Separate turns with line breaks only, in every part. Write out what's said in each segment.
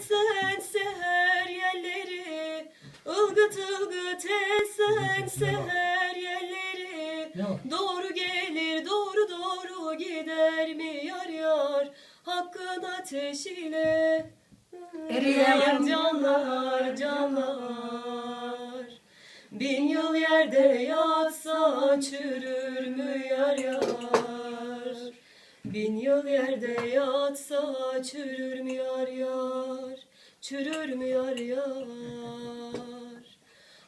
esen seher yerleri ılgıt ılgıt esen seher yerleri. Doğru gelir doğru doğru gider mi yar yar? Hakkın ateşiyle
Eriyen
canlar canlar. Bin yıl yerde yatsa çürür mü yar yar? Bin yıl yerde yatsa çürür mü yar yar Çürür mü yar yar?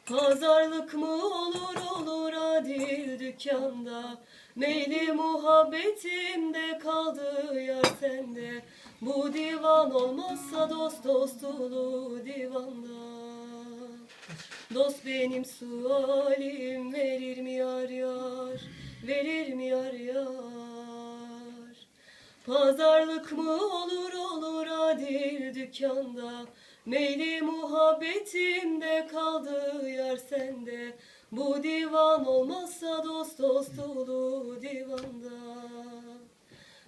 Pazarlık mı olur olur adil dükkanda? Meyli muhabbetimde kaldı yar sende. Bu divan olmazsa dost dostulu divanda. Dost benim sualim verir mi yar yar? Verir mi yar yar? Pazarlık mı olur olur adil dükkanda Meyli muhabbetimde kaldı yar sende. Bu divan olmazsa dost dost olur divanda.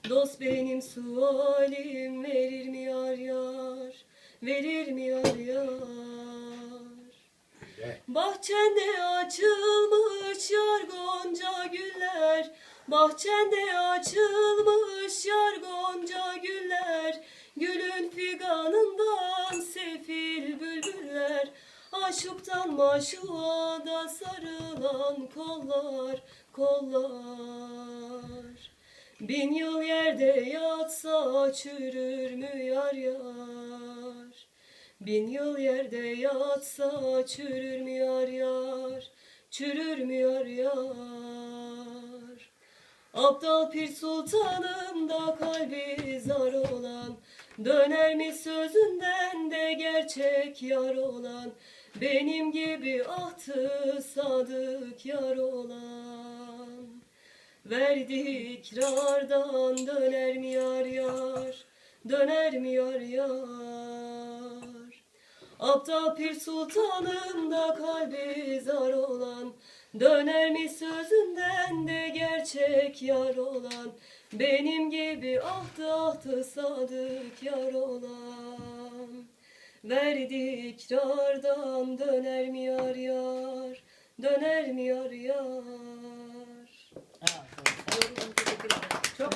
Dost benim sualim verir mi yar yar? Verir mi yar yar? Bahçende açılmış yar gonca güller Bahçende açılmış Gülün figanından sefil bülbüller Aşıktan maşuğa da sarılan kollar kollar. Bin yıl yerde yatsa çürür mü yar yar? Bin yıl yerde yatsa çürür mü yar yar? Çürür mü yar yar? Abdal Pir Sultanım da kalbi zar Döner mi sözünden de gerçek yar olan Benim gibi ahtı sadık yar olan. Verdi ikrardan döner mi yar yar? Döner mi yar yar? Aptal Pir Sultanım da kalbi zar olan Döner mi sözünden de gerçek yar olan? Benim gibi ahtı ahtı sadık yar olan. Verdi ikrardan döner mi yar yar? Döner mi yar yar?
Çok